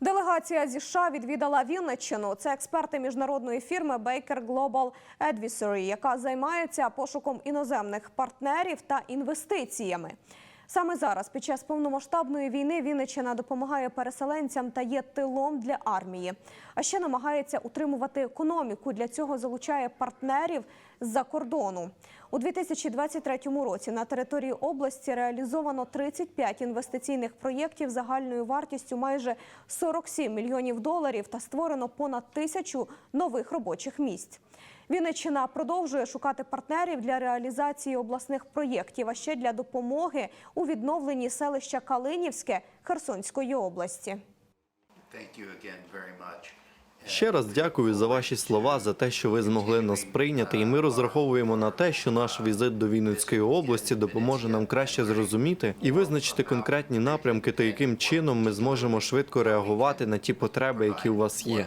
Делегація зі США відвідала Вінниччину. Це експерти міжнародної фірми Baker Global Advisory, яка займається пошуком іноземних партнерів та інвестиціями. Саме зараз, під час повномасштабної війни, Вінниччина допомагає переселенцям та є тилом для армії. А ще намагається утримувати економіку. Для цього залучає партнерів з-за кордону. У 2023 році на території області реалізовано 35 інвестиційних проєктів загальною вартістю майже 47 мільйонів доларів та створено понад тисячу нових робочих місць. Вінниччина продовжує шукати партнерів для реалізації обласних проєктів, а ще для допомоги у відновленні селища Калинівське Херсонської області. Thank you. Ще раз дякую за ваші слова, за те, що ви змогли нас прийняти, і ми розраховуємо на те, що наш візит до Вінницької області допоможе нам краще зрозуміти і визначити конкретні напрямки, та яким чином ми зможемо швидко реагувати на ті потреби, які у вас є.